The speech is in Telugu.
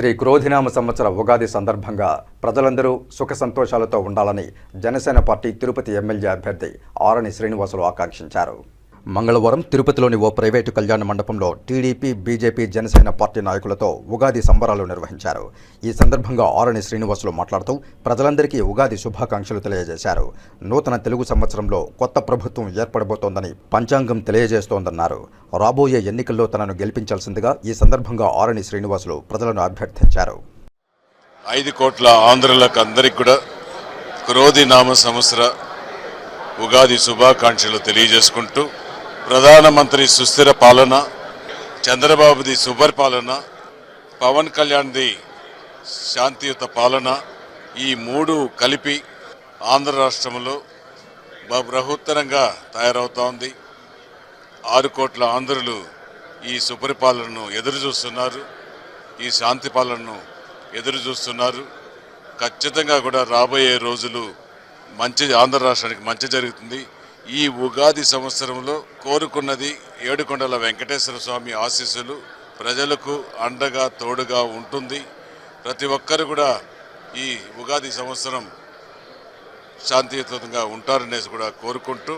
శ్రీ క్రోధినామ సంవత్సర ఉగాది సందర్భంగా ప్రజలందరూ సుఖ సంతోషాలతో ఉండాలని జనసేన పార్టీ తిరుపతి ఎమ్మెల్యే అభ్యర్థి ఆరణి శ్రీనివాసులు ఆకాంక్షించారు. మంగళవారం తిరుపతిలోని ఓ ప్రైవేటు కళ్యాణ మండపంలో టీడీపీ బీజేపీ జనసేన పార్టీ నాయకులతో ఉగాది సంబరాలు నిర్వహించారు. ఈ సందర్భంగా ఆరణి శ్రీనివాసులు మాట్లాడుతూ ప్రజలందరికీ ఉగాది శుభాకాంక్షలు తెలియజేశారు. నూతన తెలుగు సంవత్సరంలో కొత్త ప్రభుత్వం ఏర్పడబోతోందని పంచాంగం తెలియజేస్తోందన్నారు. రాబోయే ఎన్నికల్లో తనను గెలిపించాల్సిందిగా ఈ సందర్భంగా ఆరణి శ్రీనివాసులు ప్రజలను అభ్యర్థించారు. ఐదు కోట్ల ఆంధ్రులకు అందరికి కూడా క్రోధి నామ సంవత్సర ఉగాది శుభాకాంక్షలు తెలియజేసుకుంటూ ప్రధానమంత్రి సుస్థిర పాలన చంద్రబాబుది సుపరిపాలన పవన్ కళ్యాణ్ది శాంతియుత పాలన ఈ మూడు కలిపి ఆంధ్ర రాష్ట్రంలో బ- తయారవుతా తయారవుతోంది. ఆరు కోట్ల ఆంధ్రులు ఈ సుపరిపాలనను ఎదురు చూస్తున్నారు ఈ శాంతి పాలనను ఎదురు చూస్తున్నారు ఖచ్చితంగా కూడా రాబోయే రోజులు మంచి ఆంధ్ర రాష్ట్రానికి మంచి జరుగుతుంది. ఈ ఉగాది సంవత్సరంలో కోరుకున్నది ఏడుకొండల వెంకటేశ్వర స్వామి ఆశీస్సులు. ప్రజలకు అండగా తోడుగా ఉంటుంది. ప్రతి ఒక్కరు కూడా ఈ ఉగాది సంవత్సరం శాంతియుతంగా ఉంటారనేసి కూడా కోరుకుంటూ